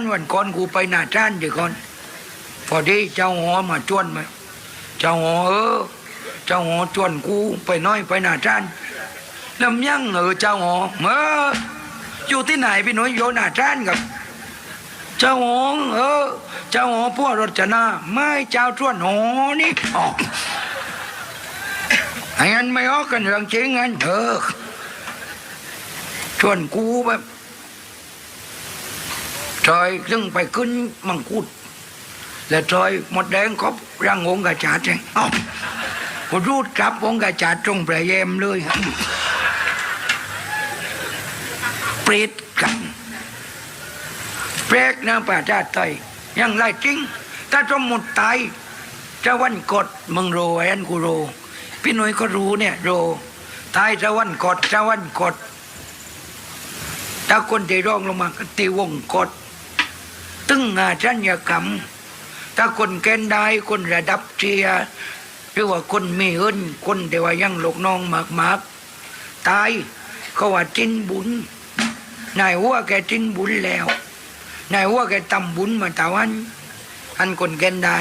านวันก่อนกูไปหน้าจ้านเดี๋ยวก่อนพอดีเจ้าหอมาชวนมาเจ้าหอเออ เจ้าหอชวนกูไปน้อยไปหน้าจ้านลำยังเออเจ้าหอเมื่ออยู่ที่ไหนพี่นุ่ยโยหน้าจ้านกับ เจ้าหอเออ เจ้าหอพวกรจนาไม่เจ้าชวนหอนี่อ๋อไอ้งั้นไม่ออกกันเรื่องจริงงั้นเออชวนกูแบบ จอยซึ่งไปขึ้นมังคุดแล้วจอยหมดแดงครบร่างองค์กระจาดใช่เอ้าก็รูดกลับองค์กระจาดตรงแปรเยมเลยเปรตกันแปลกนะป่าชาติไทยยังไรจริง ถ้าสมมุติตายจะวันกดมึงโรไอ้อันกูโร พี่หนุ่ยก็รู้เนี่ยโรตายจะวันกดจะวันกดถ้าคนที่ร้องลงมาก็ตีวงกด ตึงอาชัญญกรรม ถ้าคนแกนได้คนระดับเชียร์หรือว่าคนมีเอินคนเดียวายังหลกน้องมากมากตายเขาว่าจินบุญนายหัวแกจินบุญแล้วนายหัวแกทำบุญมาตาวันอันคนแกนได้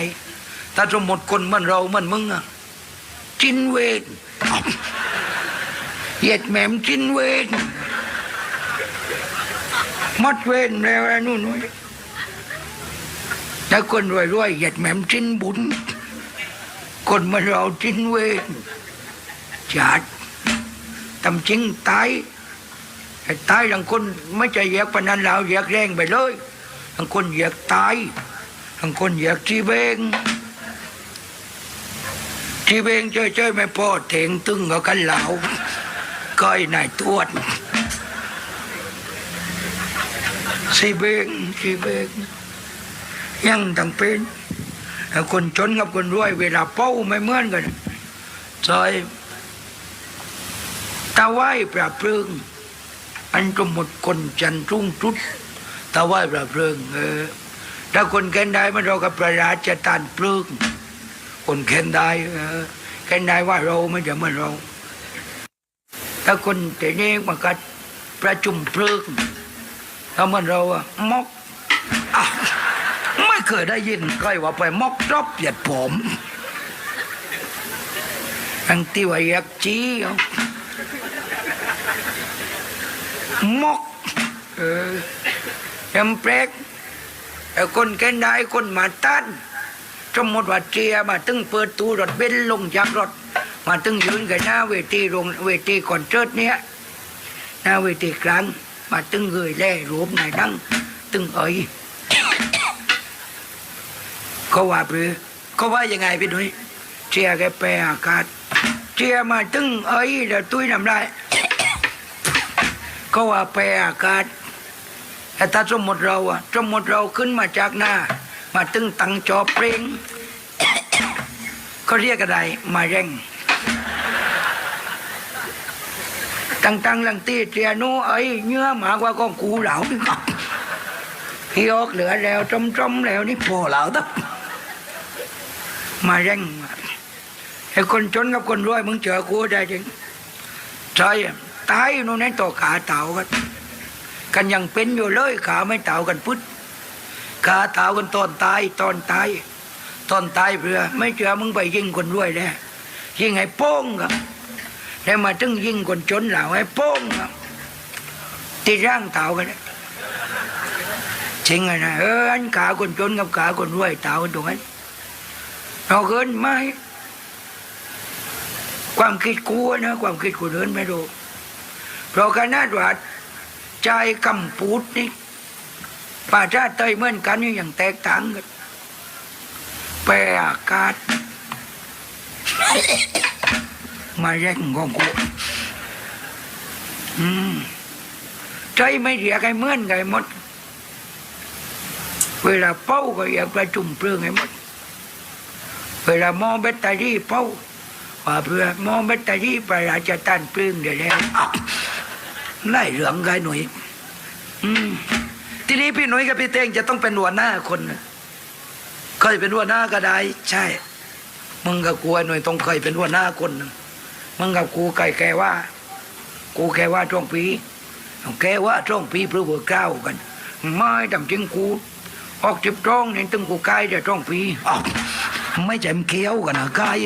ถ้าสมมติคนเหมันเราเหมันมึงอะจินเวทเหยียดแหมมจินเวทมัดเวทแล้วนู่นนู่น ถ้าคนรวยๆเหยียดแหมมจิ้นบุญ คนมาเราจิ้นเวรจัดทำจริงตายไอ้ตายบางคนไม่ใช่เหยียกปนันเราเหยียกแรงไปเลยบางคนเหยียกตายบางคนเหยียกจีเบงจีเบงช่วยๆไม่พอเถงตึงกับกันเหลาก้อยนายตวดสีเบงสีเบง ยังตั้งเป็นคนจนกับคนรวย เวลาเป้าไม่เหมือนกันซอยตาไหว้ปราบเพลิง อันก็หมดคนจันทรุ่งทุดตาไหว้ปราบเพลิงเออถ้าคนแคนได้มันเรากับประราชทานเพลิงคนแคนได้เออแคนได้ว่าเราไม่จะเหมือนเรา ถ้าคนแต่นี้มันก็ประชุมเพลิงถ้าเหมือนเราอะมอก เคยได้ยินใครว่าไปมอกรอบเหยียดผมอังที่ว่าอยากจี้เอามอกเออจำแปลกแต่คนแก่นได้คนมาต้านสมมติว่าเจียมาตึงเปิดตู้รถเบนลงจากรถ มาตึงยืนกันหน้าเวทีโรงเวทีคอนเสิร์ตเนี้ยหน้าเวทีกลางมาตึงเงยแล่รูปนายดังตึงเอ้ย เขาว่าเปลือ เขาว่ายังไงพี่หนุ่ยเชียแกแปรอากาศเชียมาตึงเอ้ยเดี๋ยวตุ้ยทำได้ เขาว่าแปรอากาศแต่ถ้าสมมติเราอะสมมติเราขึ้นมาจากหน้า มาตึงตังจอเพลงเขาเรียกอะไรมาแรงตังตังลังตีเชียนู้เอ้ยเนื้อหมากว่าก็กูเหลาดีกว่าพี่ออกเหลือแล้วจมจมๆแล้วนี่พอเหลาตับ มาแรงไอ้คนจนกับคนรวยมึงเจอกูได้จริงใช่ตายอยู่นู่นในตัวขาเต่ากันกันยังเป็นอยู่เลยขาไม่เต่ากันพุทธขาเต่ากันตอนตายตอนตายตอนตายเพื่อ ไม่เจอมึงไปยิงคนรวยแน่ยิงไอ้โป้งครับแล้วมาถึงยิงคนจนเหล่าไอ้โป้งครับที่ร่างเต่ากันเนี่ยจริงไงนะเอออันขาคนจนกับขาคนรวยเต่ากันตรงนั้น เราเกินไหมความคิดกูนะความคิดกูเดินไม่รู้เพราะขนาดว่าใจกำปูดนี่ป่าชาติเตยเหมือนกันนี่อย่างแตกต่างกันแปรอากาศมาแย่งของกูอืมใจไม่เรียกให้เหมือนกันหมดเวลาเป้าก็อยากประชุมเพลิงให้หมด เวลามองแบตเตอรี่เป้าว่าเพื่อมองแบตเตอรี่ไปอาจจะต้านปลื้งเดี๋ยวแล้วไล่เหลืองไงหน่อยอืมทีนี้พี่หนุ่ยกับพี่เต้งจะต้องเป็นหัวหน้าคนเคยเป็นหัวหน้าก็ได้ ใช่ มึงกับกูหน่วยต้องเคยเป็นหัวหน้าคนมึงกับกูไก่แกว่า กูแกว่าช่วงปีแกว่าช่วงปีพื่อเบอร์เก้ากัน ไม่ดำจริงกู ออกจิบจ้องนี่ตึงกูกายจะจ้องปีอ้าว ไม่ใจมนเคี้ยวกันนะกาย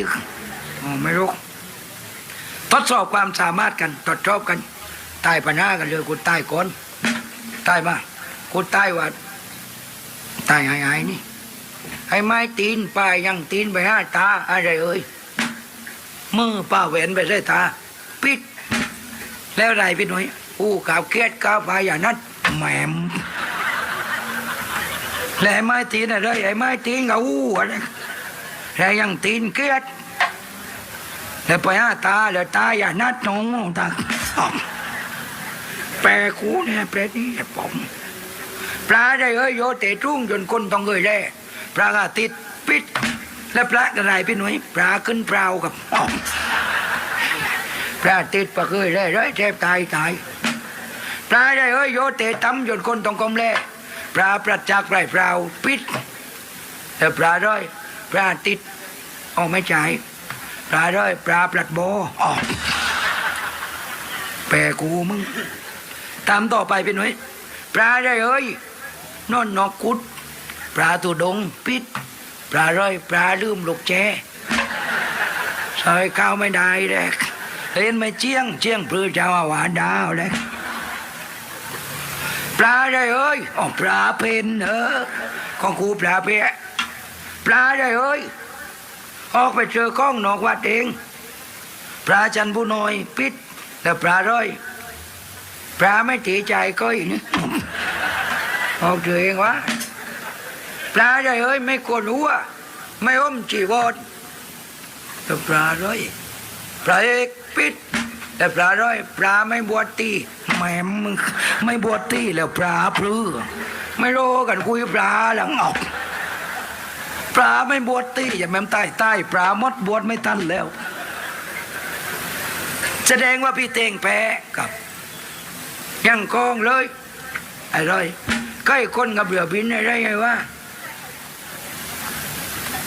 ไม่รู้ทดสอบความสามารถกันทดสอบกันตายปัญหากันเลยกูตายก่อนตายมากูตายว่าตายหายหายนี่ไอ้ไม้ตีนปลายยังตีนไปห้าตาอะไรเอ่ยมือป้าแหวนไปใส่ตาปิด แล้วอะไรพี่หนุ่ยอู้กาวเครียดกาวพายอย่างนั้นแหมมแล้วไอ้ไม้ตีนอะไรไอ้ไม้ตีนกับอู้อะไร แล้วยังตีนเครียดแล้วไปหาตาแล้วตาอย่านัดน้องตาอ้าวแปรกูเนี่ยแปรนี่ไอ้ผมปลาได้เอ้ยโยเตะทุ่งจนคนต้องเอ้ยแล่ปลาก็ติดปิด แล้วปลาอะไรพี่หนุ่ยปลาขึ้นเปล่ากับปลาติดปลาเคยแล่เลยแทบตายตายปลาได้เอ้ยโยเตะตั้มจนคนต้องกลมแล่ปลาประจักษ์ไรเปล่าปิดแล้วปลาด้วย ปลาติดเอ๋อไม่ใช่ปลาด้วยปลาปลัดโบออกแปรกูมึง ตามต่อไปเป็นหน่วยปลาได้เอ้ยนอนนอกกุด ปลาตัวดงปิด ปลาร้อยปลาลืมลูกแจซอยข้าวไม่ได้แลกเห็นไม่เจียงเจียงปลือเจ้าหวานดาวแลกปลาได้เอ้ยอ๋อปลาเพนเออของกูปลาเพะ ปลาได้เอ้ยออกไปเจอกล้องนอกวัดเองปลาจันผู้น้อยปิดแล้วปลาร้อยปลาไม่ตีใจก็อีกนี่ออกเจอเองวะปลาใหญ่เอ้ยไม่กลัวรู้ว่าไม่อมจีวรแล้วปลาร้อยปลาเอกปิดแต่ปลาร้อยปลาไม่บวชตีแหมมึงไม่บวชตีแล้วปลาพลือไม่รู้กันคุยปลาหลังออก ปลาไม่บวชตีอย่าแม่มใต้ใต้ปลามดบวชไม่ทันแล้ว แสดงว่าพี่เตงแพ้กับ ยังกองเลยอะไรใกล้คนกับเรือบินอะไรไงวะ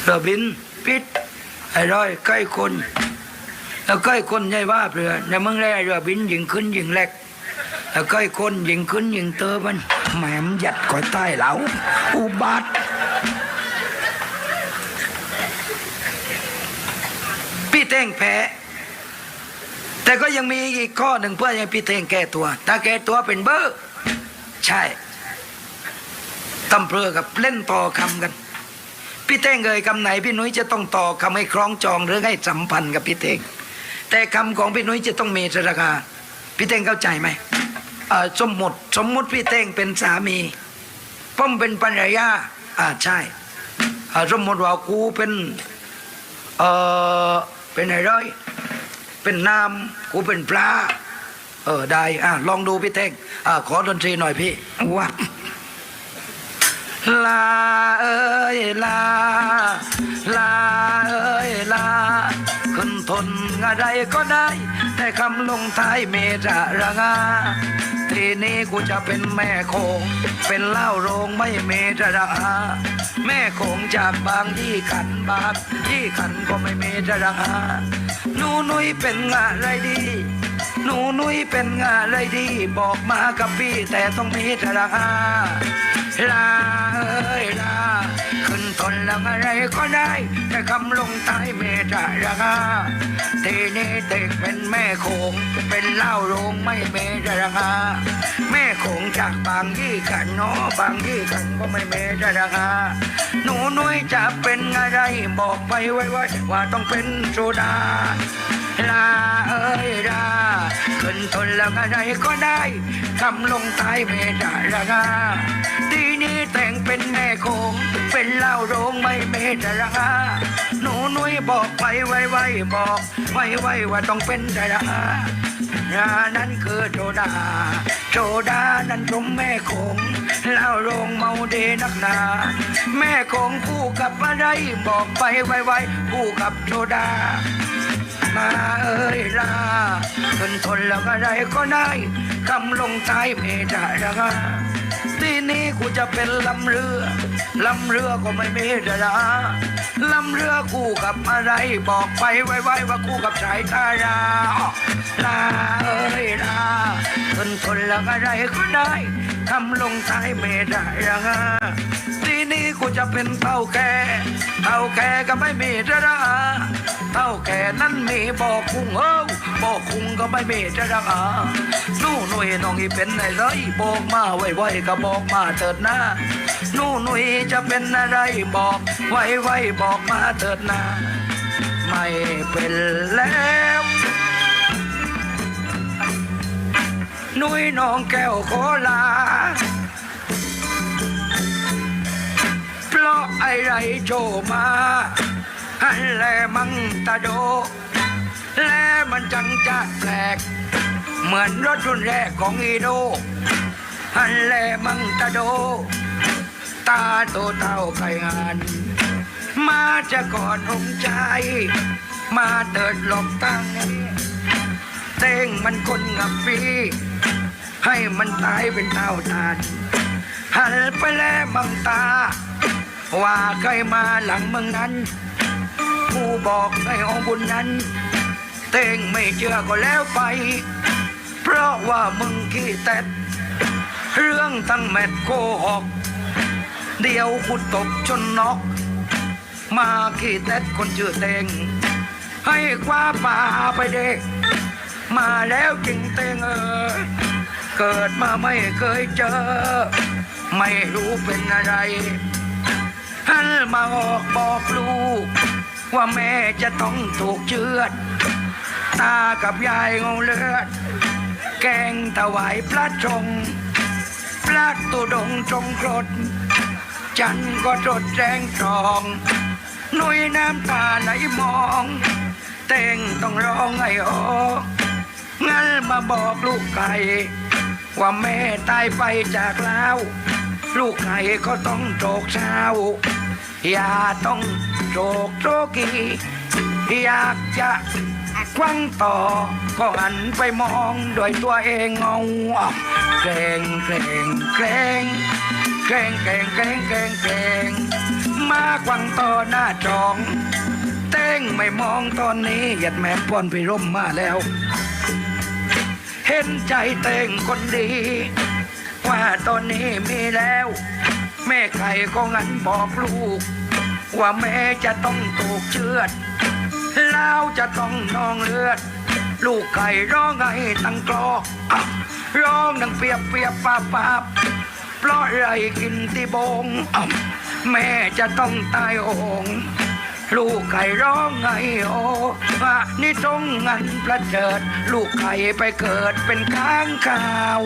เรือบินปิดอะไรใกล้คนแล้วใกล้คนใช่ว่าเรือในเมืองแรเรือบินยิงขึ้นยิงแรกแล้วใกล้คนยิงขึ้นยิงเตอมันแหมมหยัดก่อยใต้เหลาอุบัติ พี่เต้งแพ้ แต่ก็ยังมีอีกข้อหนึ่งเพื่อให้พี่เต้งแก้ตัว ถ้าแก้ตัวเป็นเบอร์ใช่ตำเพลอกับเล่นต่อคำกัน พี่เต้งเอ่ยคำไหนพี่นุ้ยจะต้องต่อคำให้คล้องจองหรือให้สัมพันธ์กับพี่เต้งแต่คำของพี่นุ้ยจะต้องมีราคาพี่เต้งเข้าใจไหมสมมติสมมติพี่เต้งเป็นสามีผมเป็นภรรยาอ่าใช่สมมติว่ากูเป็น เออ เป็นอะไรอย เป็นน้ำกูเป็นปลาเออได้อะลองดูพี่เท่งอะขอดนตรีหน่อยพี่วัดลาเอ้ยลา ลาเอ้ยลาขึ้นทนอะไรก็ได้ แต่คำลงท้ายเมตระงา ทีนี้กูจะเป็นแม่โคงเป็นเหล้าโรงไม่เมตระาแม่โคงจากบางที่ขันบางที่ขันก็ไม่เมตระาหนูนุ้ยเป็นอะไรดี หนูนุ้ยเป็นอะไรดี บอกมากับพี่แต่ต้องมีตระาลาเอ้ยลาขึ้นทนแล้วอะไรก็ได้ แต่คำลงท้เมตระอาทีนี้เด็กเป็นแม่โขงเป็นเหล้าโรงไม่เมตระา จากบางยี่ขันเนาะบางยี่ขันก็ไม่เมตระอาหนูนุ้ยจะเป็นอะไรบอกไปไว้ว่าว่าต้องเป็นโซดาลาเอ้ยลาขึ้นทนแล้วอะไรก็ได้คำลงท้ายไม่ได้ละกาทีนี้แต่งเป็นแม่โคงเป็นเหล้าโรงไม่เมตละกาหนูนุ้ยบอกไปไว้ไว้บอกไว้ไว้ว่าต้องเป็นใจละกา รานั้นคือโจดา โจดานั้นชมแม่คงแล้วลงเมาเดนักนา แม่คงคู่กับอะไรบอกไปไว้ไว้คู่กับโจดามาเอ้ยลาขึ้นทนแล้วอะไรก็ได้คำลงท้ายไม่ได้ละกา ทีนี้กูจะเป็นลำเรือลำเรือก็ไม่มีดาราลำเรือกูกับอะไรบอกไปไว้ๆว่ากูกับสายตาราลาเอ้ยลาทนทนละอะไรก็ได้ทำลงท้ายไม่ได้ละ ทีนี้กูจะเป็นเท่าแก่เท่าแก่ก็ไม่มีจะรักเท่าแก่นั้นมีบอกคุงเอ้าบอกคุงก็ไม่มีจะรักนู่นหนุ่ยน้องอีเป็นอะไรบอกมาไว้ๆก็บอกมาเถิดนะนู่นหนุ่ยจะเป็นอะไรบอกไว้ๆบอกมาเถิดนะไม่เป็นแล้วนุ้ยน้องแก้วโคลา ไอไรโจมาฮันแลมังตาโด แลมันจังจะแปลก เหมือนรถรุ่นแรกของอีโดฮันแลมังตาโด ตาโตเต้าไก่งาน มาจะกอดองใจ มาเติดหลบตั้งเต้งมันคนงับปีให้มันตายเป็นเท่าทานหันไปแล้วบังตา ว่าใครมาหลังมึงนั้น ผู้บอกให้อาบุญนั้น เต้งไม่เชื่อก็แล้วไป เพราะว่ามึงขี้แตดเรื่องทั้งแมทโกหก เดียวขุดตกจนนอกมาขี้แตดคนชื่อเต้งให้คว้าป่าไปเด็กมาแล้วจริงเตงเออเกิดมาไม่เคยเจอ ไม่รู้เป็นอะไร หันมาออกบอกลูก ว่าแม่จะต้องถูกเชือด ตากับยายงงเลือด แกงถวายพระจงพระตุดงจงกรด จันก็จดแรงทองนุยน้ำตาไหลมอง เต่งต้องร้องไห้ออกงั้นมาบอกลูกไก่ว่าแม่ตายไปจากแล้ว ลูกไก่ก็ต้องโศกเช้า อย่าต้องโศกโศกีอยากจะควังต่อ ก็หันไปมองโดวยตัวเองเงาเกรงเกรงเกรงเกรงเกรงเกรงเกรงเกรงมาควังต่อหน้าจองเต้งไม่มองตอนนี้หยัดแม่ป้อนไปร่มมาแล้ว เห็นใจเต้งคนดี ว่าตอนนี้มีแล้ว แม่ไก่ก็งั้นบอกลูก ว่าแม่จะต้องถูกเชือดแล้วจะต้องนองเลือด ลูกไก่ร้องไห้ตั้งกรอร้องดังเปียบเปียบปาปาบเพราะไรกินที่บงแม่จะต้องตายโองลูกไก่ร้องไห้โอ้อะนี่จงงันประเจิด ลูกไก่ไปเกิดเป็นข้างข่าว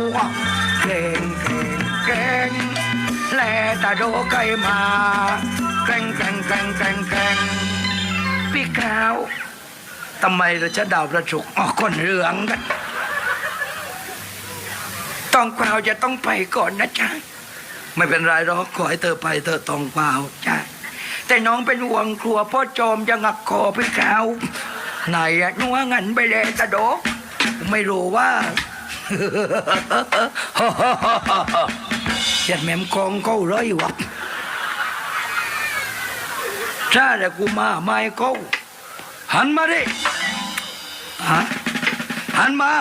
เก่งเก่งเก่ง แลตาโดไก่มาแกร่งแกร่งแกร่งแกร่งแกร่งพี่ขาวทำไมเราจะดาวประจุกออกคนเหลืองกันตองกวาวจะต้องไปก่อนนะจ๊ะไม่เป็นไรหรอกขอให้เธอไปเธอตองกวาวจ้ะแต่น้องเป็นห่วงครัวพ่อโจมจะงักคอพี่ขาวไหนอะนัวงันไปเลยตะโดไม่รู้ว่า ยดแม่มกองเขาร้อยวะถ้าแต่กูมาไม่ก็หันมาดิหันหันมา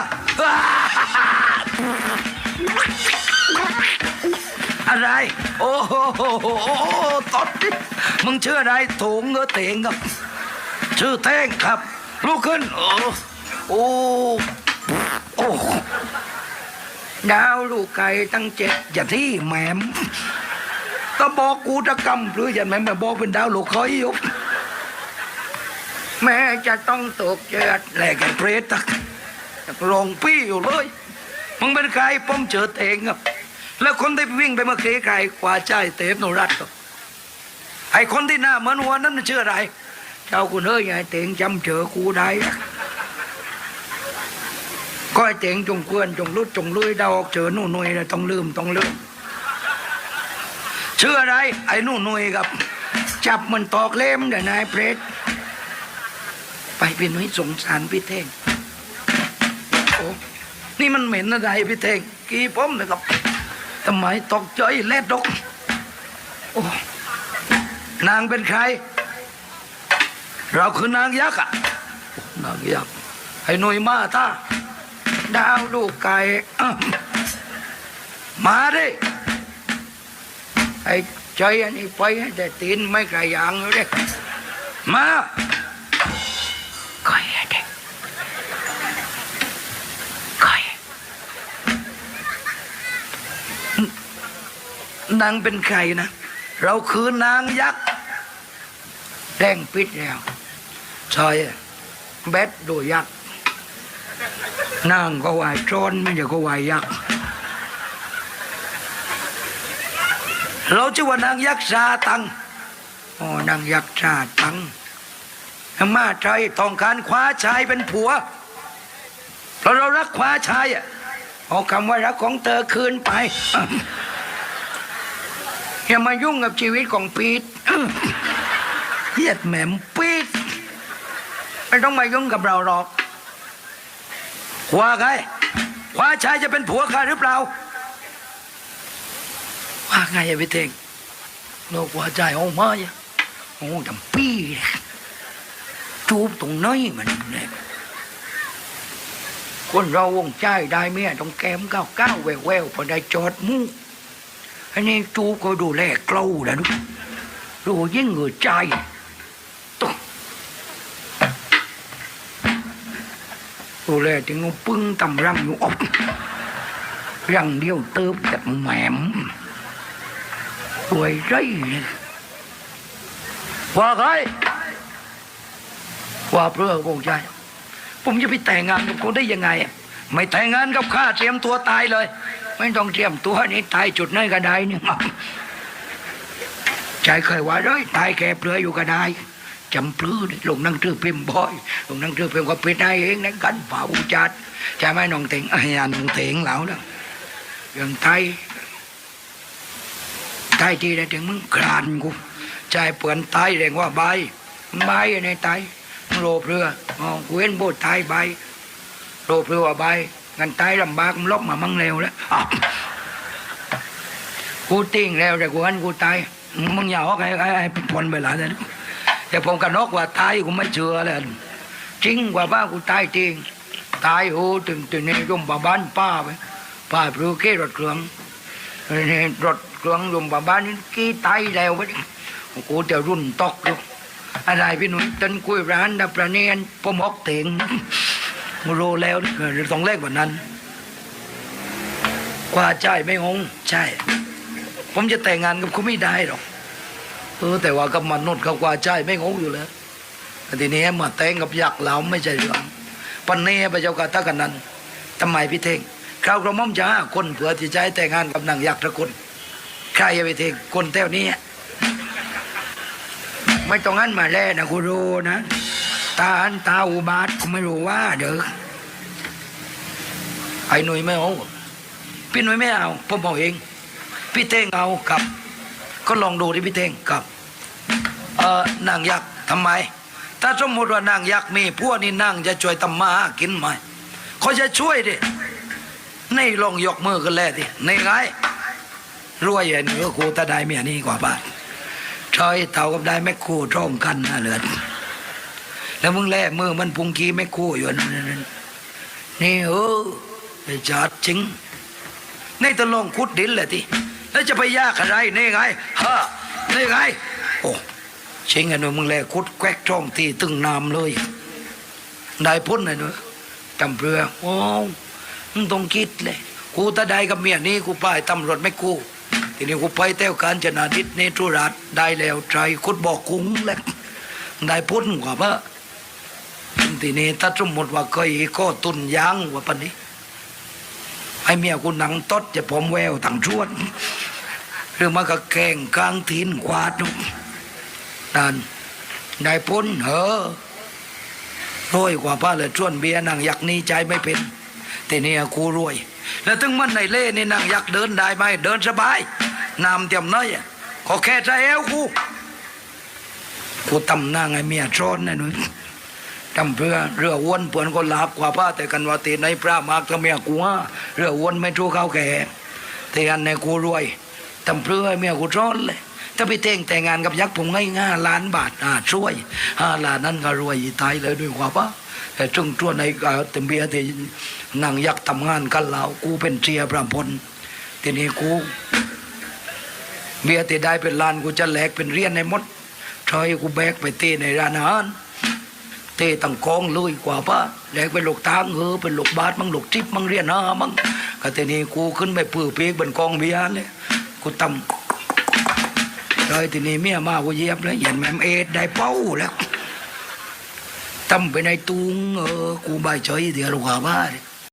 อะไร โอ้โหตดดิมึงชื่ออะไรถุงเงอเตงครับ ชื่อเท่งครับลุกขึ้น โอ้โอ้ ดาวลูกไก่ตั้งเจ็ดอย่าที่แหมมก็บอกกูจะกำหรืออย่างแม่มาบอกเป็นดาวลูกคอยู่แม่จะต้องตกเจือดแหลกไอ้เปรตตักลงปี้อยู่เลยมึงเป็นใครป้อมเจอเตงครับแล้วคนที่วิ่งไปเมื่อกี้ใครกว่าใจเตมโนรัตครับไอ้คนที่หน้าเหมือนวัวนั้นชื่ออะไร เจ้าคุณเอ้ยไอ้เตงจำเจอกูได้ ก็ไอ้เตงจงเกวนจงลุดจงลุยดาออกเจอหนู่นน่วยเลยต้องลืมต้องลืมชื่ออะไร ไอ้หนู่นน่วยกับ จับมันตอกเล่มเดี๋ยวนายเพรสไปเป็นน้อยสงสารพี่เท่งโอ้นี่มันเหม็นอะไรพี่เท่งกี่ป้อมนะครับทำไมตกใจเล็ดดกโอ้นางเป็นใคร เราคือนางยักษ์อะนางยักษ์ไอ้หน่วยมาตา ดาวลูกไก่อ้าวมาดิไอ้ใจอันนี้ไปให้แต่ตีนไม่กระยางอยู่ดิมาคอยให้เด็กคอยนางเป็นใครนะ เราคือนางยักษ์แดงปิดแล้วชอยเบ็ดดูยักษ์ นางก็วายโจรไม่ใช่ก็วายยักษ์เราชื่อว่านางยักษ์ซาตังอ๋อนางยักษ์ซาตังมาใจต้องการคว้าชายเป็นผัวเพราะเรารักคว้าชายอะเอาคำว่ารักของเธอคืนไปอย่ามายุ่งกับชีวิตของปีดเฮียดแหม่มปีดไม่ต้องมายุ่งกับเราหรอก ว่าไงคว้าชายจะเป็นผัวข้าหรือเปล่า ว่าไงอะพี่เท่งโลกว่าใจออกมาอะโอ้จำปี้จูบตรงน้อยมันเนี่ยคนเราวงใจได้เมียต้องแก้มก้าวก้าวแววแววพอได้จอดมุ้งอันนี้จูบก็ดูแลเกล้านะดูดูยิ่งเหงือใจ ดูแลถึงงูปึ้งตำรังอยู่อบรังเดียวเติมแต่แหมมรวยไรว่าไงว่าเพื่อคงใจผมจะไปแต่งงานกับคุณได้ยังไง ไม่แต่งงานกับข้าเตรียมตัวตายเลย ไม่ต้องเตรียมตัวนี่ตายจุดไหนก็ได้นี่ใจเคยว่าเลยตายแก่เปลือยอยู่ก็ได้ จำปลื้อนี่ลงนั่งตื้อพิมบ่อยลงนั่งตื้อพิมก็ปิดได้เองนะกันเผาจัดจะไม่น้องเต็งไอ้ยันน้องเต็งเหล่านะอย่างไทยตายที่ได้ถึงมึงคลานกูใจเปื่อนตายเรียกว่าใบใบในตายโลภเรืออ๋อกูเห็นโบดตายใบโลภเรือว่าใบงันตายลำบากมึงลบมามั่งเร็วแล้วกูติ้งแล้วแต่กูหันกูตายมึงอย่าฮอกให้ให้ให้พ้นเวลาเลย แต่ผมกันนกว่าตายกูไม่เชื่อเลยจริงกว่าบ้ากูตายจริงตายโอ้ถึงถึงในร่มบ้านป้าไปป้าเปลือเกรถเครื่องนี่รถเครื่องยมบาบ้านนี่กี้ไตแล้วไปกูจะรุ่นตกอยู่อะไรพี่หนุ่ยตันกุยร้านดับประเนียนผมออกเต็งรู้แล้วนี่ต้องเลขแบบนั้นกว่าใจไม่งงใช่ ผมจะแต่งงานกับคุณไม่ได้หรอก เออแต่ว่ากับมนุษย์เขากว่าใจไม่งงอยู่แล้วทีนี้มาแต่งกับยักษ์เหลาไม่ใช่เรื่องปันนี้พระเจ้ากาตะกันนั้นทำไมพี่เท่งคราวกระม่อมจะห้าคนเผื่อที่จะให้แต่งงานกับนางยักษ์ตะกุลใครจะไปเท่งคนแถวนี้ไม่ต้องงั้นมาแล่นะกูรู้นะ ตาอันตาอุบาทกูไม่รู้ว่า เด้อไอ้หนุ่ยไม่เอาพี่หนุ่ยไม่เอาผมบอกเอง พี่เท่งเอากับ ก็ลองดูที่พี่เท่งกับเออนางยักษ์ทำไม ถ้าสมมติว่านางยักษ์มีพวกนี้นางจะช่วยทำมาหากินไหมเขาจะช่วยดินี่ลองยกมือกันแล้วดิในไงรวยอย่างนี้ก็ครูตาได้เมียนี่กว่าบาทชอยเท่ากับได้แม่ครูร่องกันนะเหลือแล้วมึงแล่มือมันพุงกี้แม่ครูอยู่นั่นนี่นี่เออไอจัดจริงในตะลองคุดดินเลยที แล้วจะไปยากอะไรนี่ไงฮะนี่ไง โอ้เชิงไอ้หนูมึงแลคุดแควกช่องที่ตึงน้ำเลยได้พ้นไอ้หนูจำเรือโอ้มึงต้องคิดเลยกูถ้าได้กับเมียนี้กูไปตำรวจไม่กูทีนี้กูไปแต้วการจนาดิษเนตรุรัตได้แล้วใจคุดบอกกุ้งแล้วได้พ้นกว่าพระทีนี้ถ้าสมมติว่าเคยก็ตุนยางว่าปานนี้ ไอ้เมียกูหนังตดจะผมแววต่างชวนหรือมันก็แกงกลางทีนควาดนุ่นั่นได้พ้นเหอรวยกว่าป้าเลยชวนเบียร์นางยักษ์นี้ใจไม่เป็น แต่เนี่ยกูรวย แล้วถึงมันในเล่นี่นางยักษ์เดินได้ไหมเดินสบายนำเตรียมน้อยขอแค่ใจเอวกูกูตำนางไอ้เมียช้อนนะหนุ่ย จำเพื่อเรือวนเปื่อนก็ลาบกว่าป้าแต่กันว่าตีในพระมากทำเมียกูว่าเรือวนไม่ทูเข้าแก่แต่อันในกูรวยจำเพื่อเมียกูช้อนเลยถ้าไปเต่งแต่งงานกับยักษ์ผมง่ายง่าล้านบาทอ่าช่วยห้าล้านนั้นก็รวยอีตายเลยด้วยกว่าป้าแต่จึงตัวในเอ่อเต็มเบียที่นางยักษ์ทำงานกันเรากูเป็นเชียร์พระพลทีนี้กูเบียร์ที่ได้เป็นล้านกูจะแหลกเป็นเรียนในมดทอยกูแบกไปเตะในร้านอาหาร เตะตั้งกองเลยกว่าป้าแหลกเป็นหลกทางเออเป็นหลกบาสมั่งหลกทิพมั่งเรียนอามั่งก็ทีนี้กูขึ้นไปปื้อเปีกบนกองเบียร์เลยกูตำเลยทีนี้เมียมากูเยียบเลยเห็นแมมเอ็ดได้เป้าแล้วตั้มไปในตุงเออกูใบเฉยเดี๋ยวลูกหาบ้าเลย